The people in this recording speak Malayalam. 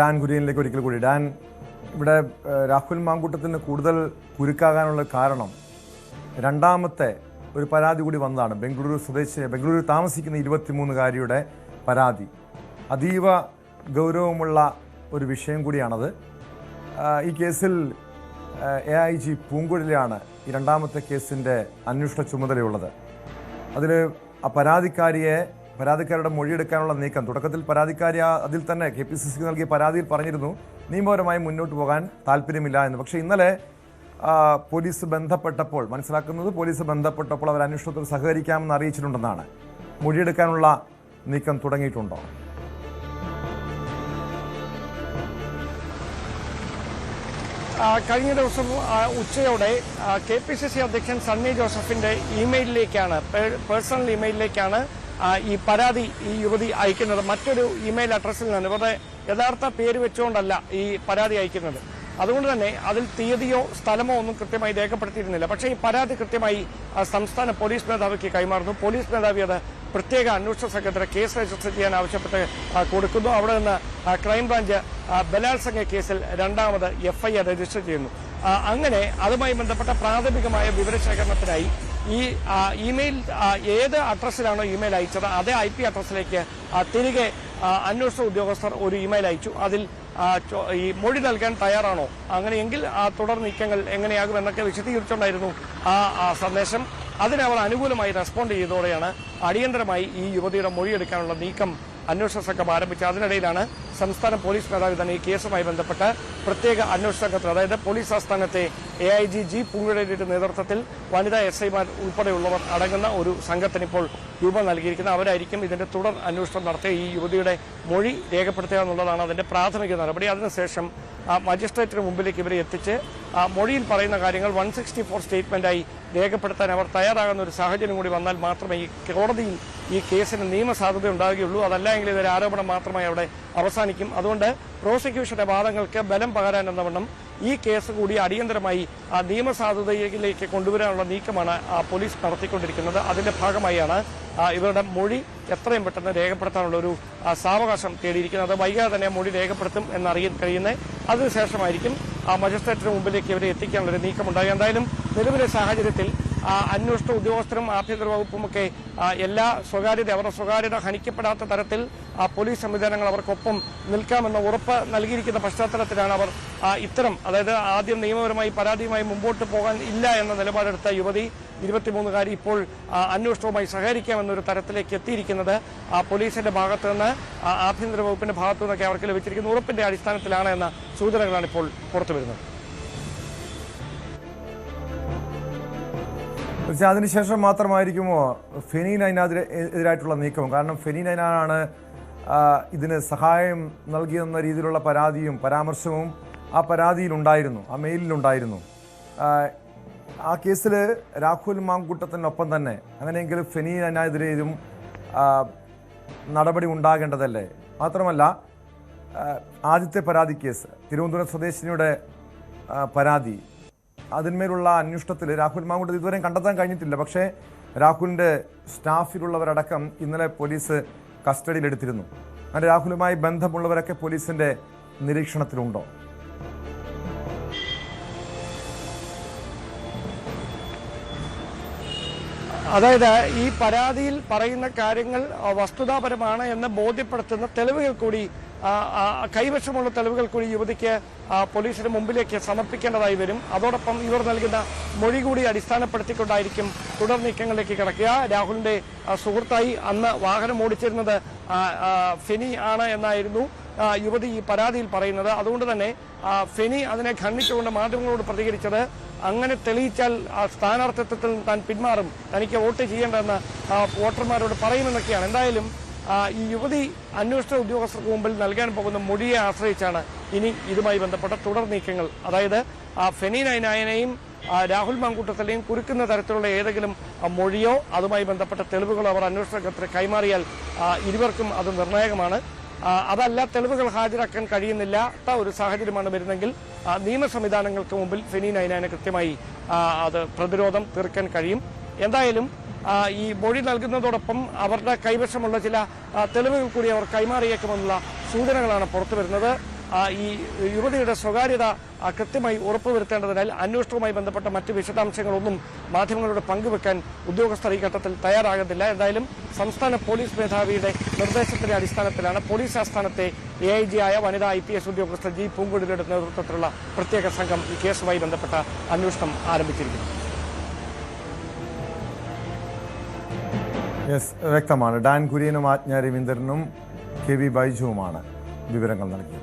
ഡാൻ കുര്യനിലേക്ക് ഒരിക്കൽ കൂടി. ഡാൻ ഇവിടെ രാഹുൽ മാങ്കൂട്ടത്തിന് കൂടുതൽ കുരുക്കാകാനുള്ള കാരണം രണ്ടാമത്തെ ഒരു പരാതി കൂടി വന്നതാണ്. ബംഗളൂരു സ്വദേശി ബംഗളൂരു താമസിക്കുന്ന ഇരുപത്തിമൂന്നുകാരിയുടെ പരാതി. അതീവ ഗൗരവമുള്ള ഒരു വിഷയം കൂടിയാണത്. ഈ കേസിൽ എ ഐ ജി പൂങ്കുഴലിയാണ് ഈ രണ്ടാമത്തെ കേസിന്റെ അന്വേഷണ ചുമതലയുള്ളത്. അതിൽ ആ പരാതിക്കാരിയെ പരാതിക്കാരുടെ മൊഴിയെടുക്കാനുള്ള നീക്കം. തുടക്കത്തിൽ പരാതിക്കാരി അതിൽ തന്നെ കെ പി സി സിക്ക് നൽകിയ പരാതിയിൽ പറഞ്ഞിരുന്നു നിയമപരമായി മുന്നോട്ട് പോകാൻ താല്പര്യമില്ല എന്ന്. പക്ഷേ ഇന്നലെ പോലീസ് ബന്ധപ്പെട്ടപ്പോൾ മനസ്സിലാക്കുന്നത് പോലീസ് ബന്ധപ്പെട്ടപ്പോൾ അവർ അന്വേഷണത്തിൽ സഹകരിക്കാമെന്ന് അറിയിച്ചിട്ടുണ്ടെന്നാണ്. മൊഴിയെടുക്കാനുള്ള നീക്കം തുടങ്ങിയിട്ടുണ്ടോ? കഴിഞ്ഞ ദിവസം ഉച്ചയോടെ കെ പി സി സി അധ്യക്ഷൻ സണ്ണി ജോസഫിന്റെ ഇമെയിലിലേക്കാണ് പേഴ്സണൽ ഇമെയിലിലേക്കാണ് ഈ പരാതി ഈ യുവതി അയക്കുന്നത്. മറ്റൊരു ഇമെയിൽ അഡ്രസ്സിൽ നിന്ന് ഇവരുടെ യഥാർത്ഥ പേര് വെച്ചുകൊണ്ടല്ല ഈ പരാതി അയക്കുന്നത്. അതുകൊണ്ട് തന്നെ അതിൽ തീയതിയോ സ്ഥലമോ ഒന്നും കൃത്യമായി രേഖപ്പെടുത്തിയിരുന്നില്ല. പക്ഷേ ഈ പരാതി കൃത്യമായി സംസ്ഥാന പോലീസ് മേധാവിക്ക് കൈമാറുന്നു. പോലീസ് മേധാവി അത് പ്രത്യേക അന്വേഷണ സംഘത്തിന് കേസ് രജിസ്റ്റർ ചെയ്യാൻ ആവശ്യപ്പെട്ട് കൊടുക്കുന്നു. അവിടെ നിന്ന് ക്രൈംബ്രാഞ്ച് ബലാത്സംഗ കേസിൽ രണ്ടാമത് എഫ്ഐആർ രജിസ്റ്റർ ചെയ്യുന്നു. അങ്ങനെ അതുമായി ബന്ധപ്പെട്ട പ്രാഥമികമായ വിവരശേഖരണത്തിനായി ഈ ഇമെയിൽ ഏത് അഡ്രസ്സിലാണോ ഇമെയിൽ അയച്ചത് അതേ ഐ പി അഡ്രസ്സിലേക്ക് തിരികെ അന്വേഷണ ഉദ്യോഗസ്ഥർ ഒരു ഇമെയിൽ അയച്ചു. അതിൽ ഈ മൊഴി നൽകാൻ തയ്യാറാണോ? അങ്ങനെയെങ്കിൽ തുടർ നീക്കങ്ങൾ എങ്ങനെയാകും എന്നൊക്കെ വിശദീകരിച്ചുകൊണ്ടായിരുന്നു ആ സന്ദേശം. അതിന് അവർ അനുകൂലമായി റെസ്പോണ്ട് ചെയ്തതോടെയാണ് അടിയന്തരമായി ഈ യുവതിയുടെ മൊഴിയെടുക്കാനുള്ള നീക്കം അന്വേഷണ സംഘം ആരംഭിച്ചത്. അതിനിടയിലാണ് സംസ്ഥാന പോലീസ് മേധാവി തന്നെ ഈ കേസുമായി ബന്ധപ്പെട്ട് പ്രത്യേക അന്വേഷണ സംഘത്തിൽ അതായത് പോലീസ് ആസ്ഥാനത്തെ എ ഐ ജി ജി പൂങ്കുഴലിയുടെ നേതൃത്വത്തിൽ വനിതാ എസ് ഐമാർ ഉൾപ്പെടെയുള്ളവർ അടങ്ങുന്ന ഒരു സംഘത്തിന് ഇപ്പോൾ രൂപം നൽകിയിരിക്കുന്നത്. അവരായിരിക്കും ഇതിന്റെ തുടർ അന്വേഷണം നടത്തി ഈ യുവതിയുടെ മൊഴി രേഖപ്പെടുത്തുക എന്നുള്ളതാണ് അതിന്റെ പ്രാഥമിക നടപടി. അതിനുശേഷം മജിസ്ട്രേറ്റിന് മുമ്പിലേക്ക് ഇവരെ എത്തിച്ച് ആ, മൊഴിയിൽ പറയുന്ന കാര്യങ്ങൾ വൺ സിക്സ്റ്റി ഫോർ സ്റ്റേറ്റ്മെന്റായി രേഖപ്പെടുത്താൻ അവർ തയ്യാറാകുന്ന ഒരു സാഹചര്യം കൂടി വന്നാൽ മാത്രമേ ഈ കോടതിയിൽ ഈ കേസിന് നിയമസാധുത ഉണ്ടാകുകയുള്ളൂ അതല്ല എങ്കിൽ ഇതൊരു ആരോപണം മാത്രമായി അവിടെ അവസാനിക്കും. അതുകൊണ്ട് പ്രോസിക്യൂഷന്റെ വാദങ്ങൾക്ക് ബലം പകരാൻ എന്ന വണ്ണം ഈ കേസ് കൂടി അടിയന്തരമായി നിയമസാധുതയിലേക്ക് കൊണ്ടുവരാനുള്ള നീക്കമാണ് പോലീസ് നടത്തിക്കൊണ്ടിരിക്കുന്നത്. അതിന്റെ ഭാഗമായാണ് ഇവരുടെ മൊഴി എത്രയും പെട്ടെന്ന് രേഖപ്പെടുത്താനുള്ള ഒരു സാവകാശം തേടിയിരിക്കുന്നത്. വൈകാതെ തന്നെ മൊഴി രേഖപ്പെടുത്തും എന്നറിയാൻ കഴിയുന്നത് അതിനുശേഷമായിരിക്കും ആ മജിസ്ട്രേറ്റിന് മുമ്പിലേക്ക് ഇവരെ എത്തിക്കാനുള്ള ഒരു നീക്കമുണ്ടായി എന്തായാലും നിലവിലെ സാഹചര്യത്തിൽ അന്വേഷണ ഉദ്യോഗസ്ഥരും ആഭ്യന്തര വകുപ്പുമൊക്കെ എല്ലാ സ്വകാര്യത അവരുടെ സ്വകാര്യത ഹനിക്കപ്പെടാത്ത തരത്തിൽ പോലീസ് സംവിധാനങ്ങൾ അവർക്കൊപ്പം നിൽക്കാമെന്ന ഉറപ്പ് നൽകിയിരിക്കുന്ന പശ്ചാത്തലത്തിലാണ് അവർ ഇത്തരം അതായത് ആദ്യം നിയമപരമായി പരാതിയുമായി മുമ്പോട്ട് പോകാൻ ഇല്ല എന്ന നിലപാടെടുത്ത യുവതി ഇരുപത്തിമൂന്നുകാരി ഇപ്പോൾ അന്വേഷണവുമായി സഹകരിക്കാമെന്നൊരു തരത്തിലേക്ക് എത്തിയിരിക്കുന്നത് പോലീസിന്റെ ഭാഗത്തു നിന്ന് ആഭ്യന്തര വകുപ്പിന്റെ ഭാഗത്തു നിന്നൊക്കെ അവർക്ക് ലഭിച്ചിരിക്കുന്ന ഉറപ്പിന്റെ അടിസ്ഥാനത്തിലാണ് എന്ന സൂചനകളാണ് ഇപ്പോൾ പുറത്തു പക്ഷേ അതിനുശേഷം മാത്രമായിരിക്കുമോ? ഫെനീൻ അതിനകത്ത് എതിരായിട്ടുള്ള നീക്കം കാരണം ഫെനീൻ അതിനാണ് ഇതിന് സഹായം നൽകിയെന്ന രീതിയിലുള്ള പരാതിയും പരാമർശവും ആ പരാതിയിലുണ്ടായിരുന്നു ആ മെയിലിലുണ്ടായിരുന്നു. ആ, കേസിൽ രാഹുൽ മാങ്കൂട്ടത്തിനൊപ്പം തന്നെ അങ്ങനെയെങ്കിൽ ഫെനി അതിനെതിരെ ഇതും നടപടി ഉണ്ടാകേണ്ടതല്ലേ? മാത്രമല്ല ആദ്യത്തെ പരാതി കേസ് തിരുവനന്തപുരം സ്വദേശിനിയുടെ പരാതി. അതിന്മേലുള്ള അന്വേഷണത്തിൽ രാഹുൽ മാങ്കുട്ട് ഇതുവരെയും കണ്ടെത്താൻ കഴിഞ്ഞിട്ടില്ല. പക്ഷേ രാഹുലിന്റെ സ്റ്റാഫിലുള്ളവരടക്കം ഇന്നലെ പോലീസ് കസ്റ്റഡിയിലെടുത്തിരുന്നു. അങ്ങനെ രാഹുലുമായി ബന്ധമുള്ളവരൊക്കെ പോലീസിന്റെ നിരീക്ഷണത്തിലുണ്ടോ? അതായത് ഈ പരാതിയിൽ പറയുന്ന കാര്യങ്ങൾ വസ്തുതാപരമാണ് എന്ന് ബോധ്യപ്പെടുത്തുന്ന തെളിവുകൾ കൂടി കൈവശമുള്ള തെളിവുകൾ കൂടി യുവതിക്ക് പോലീസിന് മുമ്പിലേക്ക് സമർപ്പിക്കേണ്ടതായി വരും. അതോടൊപ്പം ഇവർ നൽകുന്ന മൊഴി കൂടി അടിസ്ഥാനപ്പെടുത്തിക്കൊണ്ടായിരിക്കും തുടർ നീക്കങ്ങളിലേക്ക് കിടക്കുക. രാഹുലിന്റെ സുഹൃത്തായി അന്ന് വാഹനം ഓടിച്ചിരുന്നത് ഫെനി ആണ് എന്നായിരുന്നു യുവതി ഈ പരാതിയിൽ പറയുന്നത്. അതുകൊണ്ട് തന്നെ ഫെനി അതിനെ ഖണ്ഡിച്ചുകൊണ്ട് മാധ്യമങ്ങളോട് പ്രതികരിച്ചത് അങ്ങനെ തെളിയിച്ചാൽ സ്ഥാനാർത്ഥിത്വത്തിൽ താൻ പിന്മാറും. തനിക്ക് വോട്ട് ചെയ്യേണ്ടതെന്ന് വോട്ടർമാരോട് പറയുമെന്നൊക്കെയാണ്. എന്തായാലും ഈ യുവതി അന്വേഷണ ഉദ്യോഗസ്ഥർക്ക് മുമ്പിൽ നൽകാൻ പോകുന്ന മൊഴിയെ ആശ്രയിച്ചാണ് ഇനി ഇതുമായി ബന്ധപ്പെട്ട തുടർ നീക്കങ്ങൾ. അതായത് ഫെനി നൈനായനെയും രാഹുൽ മാങ്കൂട്ടത്തിലെയും കുരുക്കുന്ന തരത്തിലുള്ള ഏതെങ്കിലും മൊഴിയോ അതുമായി ബന്ധപ്പെട്ട തെളിവുകളോ അവർ അന്വേഷണത്തിന് കൈമാറിയാൽ ഇരുവർക്കും അത് നിർണായകമാണ്. അതല്ല തെളിവുകൾ ഹാജരാക്കാൻ കഴിയുന്നില്ലാത്ത ഒരു സാഹചര്യമാണ് വരുന്നെങ്കിൽ നിയമ സംവിധാനങ്ങൾക്ക് മുമ്പിൽ ഫെനി നൈനാന് കൃത്യമായി അത് പ്രതിരോധം തീർക്കാൻ കഴിയും. എന്തായാലും ഈ മൊഴി നൽകുന്നതോടൊപ്പം അവരുടെ കൈവശമുള്ള ചില തെളിവുകൾ കൂടി അവർ കൈമാറിയേക്കുമെന്നുള്ള സൂചനകളാണ് പുറത്തു വരുന്നത്. ഈ യുവതിയുടെ സ്വകാര്യത കൃത്യമായി ഉറപ്പുവരുത്തേണ്ടതിനാൽ അന്വേഷണവുമായി ബന്ധപ്പെട്ട മറ്റ് വിശദാംശങ്ങളൊന്നും മാധ്യമങ്ങളോട് പങ്കുവെക്കാൻ ഉദ്യോഗസ്ഥർ ഈ ഘട്ടത്തിൽ തയ്യാറാകുന്നില്ല. എന്തായാലും സംസ്ഥാന പോലീസ് മേധാവിയുടെ നിർദ്ദേശത്തിന്റെ അടിസ്ഥാനത്തിലാണ് പോലീസ് ആസ്ഥാനത്തെ എ ഐ ജി ആയ വനിതാ ഐ പി എസ് ഉദ്യോഗസ്ഥ ജി പൂങ്കുടിയുടെ നേതൃത്വത്തിലുള്ള പ്രത്യേക സംഘം ഈ കേസുമായി ബന്ധപ്പെട്ട അന്വേഷണം ആരംഭിച്ചിരിക്കുന്നത്. യെസ് വ്യക്തമാണ്. ഡാൻ കുര്യനും ആജ്ഞ രവീന്ദ്രനും കെ വി ബൈജുവുമാണ് വിവരങ്ങൾ നൽകിയത്.